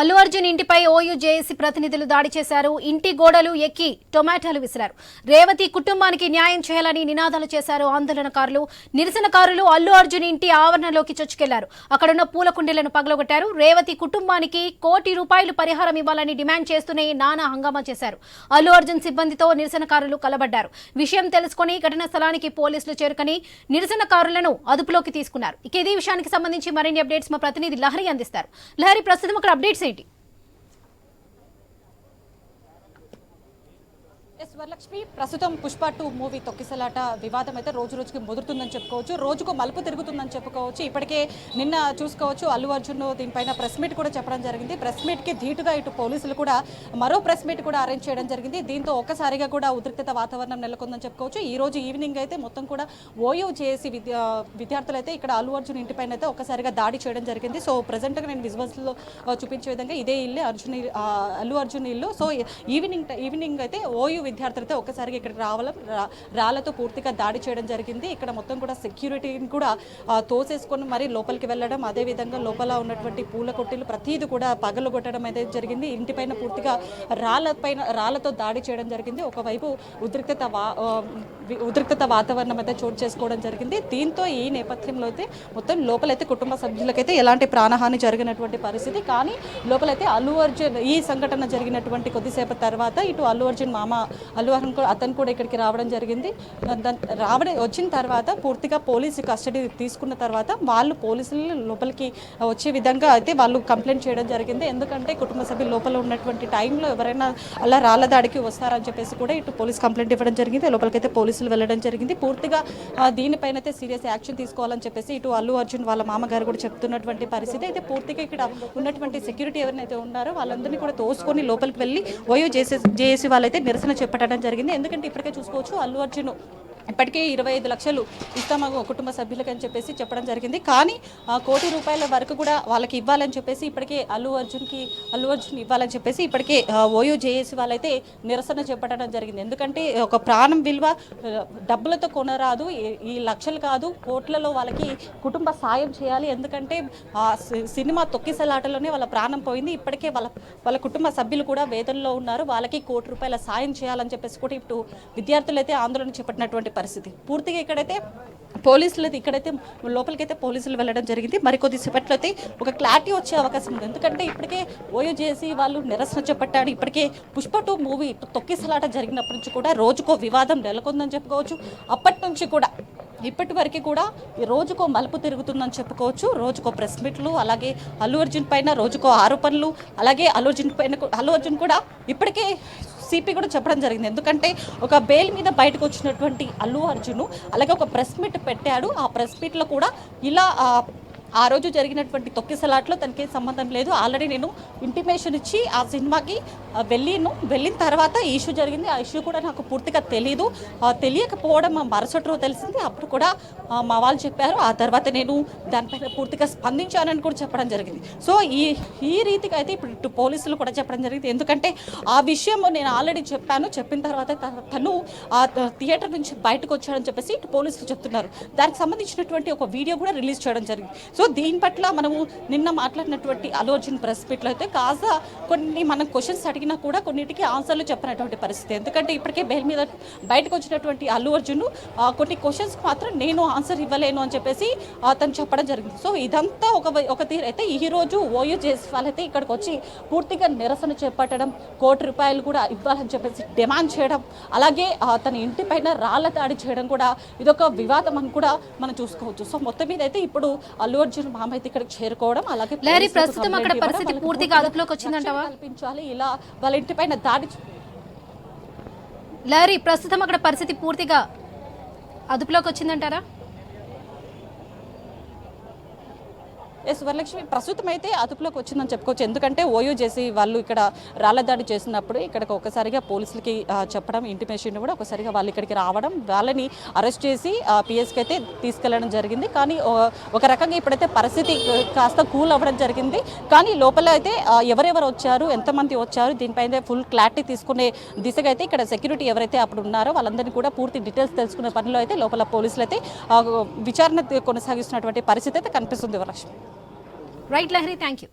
అల్లు అర్జున్ ఇంటిపై OU JAC ప్రతినిధులు దాడి చేశారు. ఇంటి గోడలు ఎక్కి టొమాటోలు విసిరారు. రేవతి కుటుంబానికి న్యాయం చేయాలని నినాదాలు చేశారు ఆందోళనకారులు. నిరసనకారులు అల్లు అర్జున్ ఇంటి ఆవరణలోకి చొచ్చుకెళ్ళారు. అక్కడున్న పూల కుండీలను పగలగొట్టారు. రేవతి కుటుంబానికి కోటి రూపాయలు పరిహారం ఇవ్వాలని డిమాండ్ చేస్తూనే నానా హంగామా చేశారు. అల్లు అర్జున్ సిబ్బందితో నిరసనకారులు కలబడ్డారు. విషయం తెలుసుకుని ఘటనా స్థలానికి పోలీసులు చేరుకుని నిరసనకారులను అదుపులోకి తీసుకున్నారు. ఇక ఇదే విషయానికి సంబంధించి మరిన్ని అప్డేట్స్ మా ప్రతినిధి లహరి అందిస్తారు. లహరి ప్రస్తుతం అక్కడ అప్డేట్స్ city. ఎస్ వరలక్ష్మి ప్రస్తుతం పుష్ప టూ మూవీ తొక్కిసలాట వివాదం అయితే రోజు రోజుకి ముదురుతుందని చెప్పుకోవచ్చు. రోజుకు మలుపు తిరుగుతుందని చెప్పుకోవచ్చు. ఇప్పటికే నిన్న చూసుకోవచ్చు అల్లు అర్జున్ దీనిపైన ప్రెస్ మీట్ కూడా చెప్పడం జరిగింది. ప్రెస్ మీట్కి ధీటుగా ఇటు పోలీసులు కూడా మరో ప్రెస్ మీట్ కూడా అరేంజ్ చేయడం జరిగింది. దీంతో ఒక్కసారిగా కూడా ఉద్రిక్తత వాతావరణం నెలకొందని చెప్పుకోవచ్చు. ఈ రోజు ఈవినింగ్ అయితే మొత్తం కూడా ఓయూ చేసి విద్యా విద్యార్థులు అయితే ఇక్కడ అల్లు అర్జున్ ఇంటిపైన అయితే ఒక్కసారిగా దాడి చేయడం జరిగింది. సో ప్రజెంట్గా నేను విజువల్స్లో చూపించే విధంగా ఇదే ఇల్లు అర్జున్ అల్లు అర్జున్ ఇల్లు. సో ఈవినింగ్ ఈవినింగ్ అయితే ఓయూ విద్యార్థులతో ఒక్కసారిగా ఇక్కడ రావడం రా- రాళ్ళతో పూర్తిగా దాడి చేయడం జరిగింది. ఇక్కడ మొత్తం కూడా సెక్యూరిటీని కూడా తోసేసుకొని మరీ లోపలికి వెళ్ళడం అదేవిధంగా లోపల ఉన్నటువంటి పూల కొట్టిలు ప్రతిదీ కూడా పగలు కొట్టడం అయితే జరిగింది. ఇంటిపైన పూర్తిగా రాళ్ళపైన రాళ్ళతో దాడి చేయడం జరిగింది. ఒకవైపు ఉద్రిక్తత వా ఉద్రిక్తత వాతావరణం అయితే చోటు చేసుకోవడం జరిగింది. దీంతో ఈ నేపథ్యంలో అయితే మొత్తం లోపలైతే కుటుంబ సభ్యులకైతే ఎలాంటి ప్రాణహాని జరిగినటువంటి పరిస్థితి. కానీ లోపలైతే అల్లు అర్జున్ ఈ సంఘటన జరిగినటువంటి కొద్దిసేపు తర్వాత ఇటు అల్లు అర్జున్ మామ అల్లు అర్జున్ కూడా అతను కూడా ఇక్కడికి రావడం జరిగింది. రావడం వచ్చిన తర్వాత పూర్తిగా పోలీసు కస్టడీ తీసుకున్న తర్వాత వాళ్ళు పోలీసులు లోపలికి వచ్చే విధంగా అయితే వాళ్ళు కంప్లైంట్ చేయడం జరిగింది. ఎందుకంటే కుటుంబ సభ్యులు లోపల ఉన్నటువంటి టైంలో ఎవరైనా అలా రాళ్ళ దాడికి వస్తారని చెప్పేసి కూడా ఇటు పోలీస్ కంప్లైంట్ ఇవ్వడం జరిగింది. లోపలికైతే పోలీసులు వెళ్ళడం జరిగింది. పూర్తిగా దీనిపైన అయితే సీరియస్ యాక్షన్ తీసుకోవాలని చెప్పేసి ఇటు అల్లు అర్జున్ వాళ్ళ మామగారు కూడా చెప్తున్నటువంటి పరిస్థితి. అయితే పూర్తిగా ఇక్కడ ఉన్నటువంటి సెక్యూరిటీ ఎవరినైతే ఉన్నారో వాళ్ళందరినీ కూడా తోసుకొని లోపలికి వెళ్ళి ఓయో జేసీ జేఏసీ వాళ్ళైతే నిరసన చెప్పడం జరిగింది. ఎందుకంటే ఇప్పటికే చూసుకోవచ్చు అల్లు అర్జున్ ఇప్పటికే ఇరవై ఐదు లక్షలు ఇస్తాము కుటుంబ సభ్యులకి అని చెప్పేసి చెప్పడం జరిగింది. కానీ ఆ, కోటి రూపాయల వరకు కూడా వాళ్ళకి ఇవ్వాలని చెప్పేసి ఇప్పటికే అల్లు అర్జున్కి అల్లు అర్జున్ ఇవ్వాలని చెప్పేసి ఇప్పటికే ఓయో జేఏసీ వాళ్ళైతే నిరసన చేపట్టడం జరిగింది. ఎందుకంటే ఒక ప్రాణం విలువ డబ్బులతో కొనరాదు ఈ- లక్షలు కాదు కోట్లలో వాళ్ళకి కుటుంబ సాయం చేయాలి. ఎందుకంటే ఆ సినిమా తొక్కిసలాటలోనే వాళ్ళ ప్రాణం పోయింది. ఇప్పటికే వాళ్ళ వాళ్ళ కుటుంబ సభ్యులు కూడా వేదనలో ఉన్నారు. వాళ్ళకి కోటి రూపాయల సాయం చేయాలని చెప్పేసి కూడా ఇప్పుడు విద్యార్థులైతే ఆందోళన చేపట్టినటువంటి పరిస్థితి. పూర్తిగా ఇక్కడైతే పోలీసులు ఇక్కడైతే లోపలికైతే పోలీసులు వెళ్ళడం జరిగింది. మరికొద్ది సేపట్లో అయితే ఒక క్లారిటీ వచ్చే అవకాశం ఉంది. ఎందుకంటే ఇప్పటికే ఓయో చేసి వాళ్ళు నిరసన చేపట్టాడు ఇప్పటికే పుష్ప టూ మూవీ తొక్కిసలాట జరిగినప్పటి నుంచి కూడా రోజుకో వివాదం నెలకొందని చెప్పుకోవచ్చు. అప్పటి నుంచి కూడా ఇప్పటి వరకు కూడా ఈ రోజుకో మలుపు తిరుగుతుందని చెప్పుకోవచ్చు. రోజుకో ప్రెస్ మీట్లు అలాగే అల్లు అర్జున్ పైన రోజుకో ఆరోపణలు అలాగే అల్లు అర్జున్ పైన అల్లు అర్జున్ కూడా ఇప్పటికే సిపి కూడా చెప్పడం జరిగింది. ఎందుకంటే ఒక బెయిల్ మీద బయటకు వచ్చినటువంటి అల్లు అర్జును అలాగే ఒక ప్రెస్ మీట్ పెట్టాడు. ఆ ప్రెస్ మీట్లో కూడా ఇలా ఆ, రోజు జరిగినటువంటి తొక్కిసలాట్లో తనకి సంబంధం లేదు. ఆల్రెడీ నేను ఇంటిమేషన్ ఇచ్చి ఆ సినిమాకి వెళ్ళిను. వెళ్ళిన తర్వాత ఈ ఇష్యూ జరిగింది. ఆ ఇష్యూ కూడా నాకు పూర్తిగా తెలీదు. తెలియకపోవడం మా మరుసటి రోజు తెలిసింది. అప్పుడు కూడా మా వాళ్ళు చెప్పారు. ఆ తర్వాత నేను దానిపైన పూర్తిగా స్పందించానని కూడా చెప్పడం జరిగింది. సో ఈ ఈ రీతిగా అయితే ఇప్పుడు పోలీసులు కూడా చెప్పడం జరిగింది. ఎందుకంటే ఆ విషయం నేను ఆల్రెడీ చెప్పాను. చెప్పిన తర్వాత తను ఆ థియేటర్ నుంచి బయటకు వచ్చాడని చెప్పేసి ఇటు పోలీసులు చెప్తున్నారు. దానికి సంబంధించినటువంటి ఒక వీడియో కూడా రిలీజ్ చేయడం జరిగింది. సో సో దీని పట్ల మనము నిన్న మాట్లాడినటువంటి అల్లు అర్జున్ ప్రెస్ మీట్లో అయితే కాస్త కొన్ని మనం క్వశ్చన్స్ అడిగినా కూడా కొన్నిటికి ఆన్సర్లు చెప్పినటువంటి పరిస్థితి. ఎందుకంటే ఇప్పటికే బెయిల్ మీద బయటకు వచ్చినటువంటి అల్లు అర్జున్ కొన్ని క్వశ్చన్స్కి మాత్రం నేను ఆన్సర్ ఇవ్వలేను అని చెప్పేసి అతను చెప్పడం జరిగింది. సో ఇదంతా ఒక ఒక తీరు. అయితే ఈ రోజు ఓయూ చేసే వాళ్ళైతే ఇక్కడికి వచ్చి పూర్తిగా నిరసన చేపట్టడం కోటి రూపాయలు కూడా ఇవ్వాలని చెప్పేసి డిమాండ్ చేయడం అలాగే తన ఇంటి పైన రాళ్ళ దాడి చేయడం కూడా ఇదొక వివాదం అని కూడా మనం చూసుకోవచ్చు. సో మొత్తం మీద అయితే ఇప్పుడు అల్లు అర్జున్ మామ అయితే ఇక్కడికి చేరుకోవడం అలాగే పోలీసులకు ప్రస్తుతం అక్కడ పరిస్థితి పూర్తిగా అదుపులోకి వచ్చిందంటావా? కల్పించాలి ఇలా వాళ్ళ ఇంటి పైన దాడి లహరి ప్రస్తుతం అక్కడ పరిస్థితి పూర్తిగా అదుపులోకి వచ్చిందంటారా ఎస్ వరలక్ష్మి ప్రస్తుతం అయితే అదుపులోకి వచ్చిందని చెప్పుకోవచ్చు. ఎందుకంటే ఓయో చేసి వాళ్ళు ఇక్కడ రాళ్ళదాడి చేసినప్పుడు ఇక్కడికి ఒకసారిగా పోలీసులకి చెప్పడం ఇంటిమేషన్ కూడా ఒకసారిగా వాళ్ళు ఇక్కడికి రావడం వాళ్ళని అరెస్ట్ చేసి పిఎస్కి అయితే తీసుకెళ్ళడం జరిగింది. కానీ ఒక రకంగా ఇప్పుడైతే పరిస్థితి కాస్త కూల్ అవ్వడం జరిగింది. కానీ లోపల అయితే ఎవరెవరు వచ్చారు ఎంతమంది వచ్చారు దీనిపైన ఫుల్ క్లారిటీ తీసుకునే దిశగా అయితే ఇక్కడ సెక్యూరిటీ ఎవరైతే అప్పుడు ఉన్నారో వాళ్ళందరినీ కూడా పూర్తి డీటెయిల్స్ తెలుసుకునే పనిలో అయితే లోపల పోలీసులు అయితే విచారణ కొనసాగిస్తున్నటువంటి పరిస్థితి అయితే కనిపిస్తుంది Varalakshmi. Right, Lahari, thank you.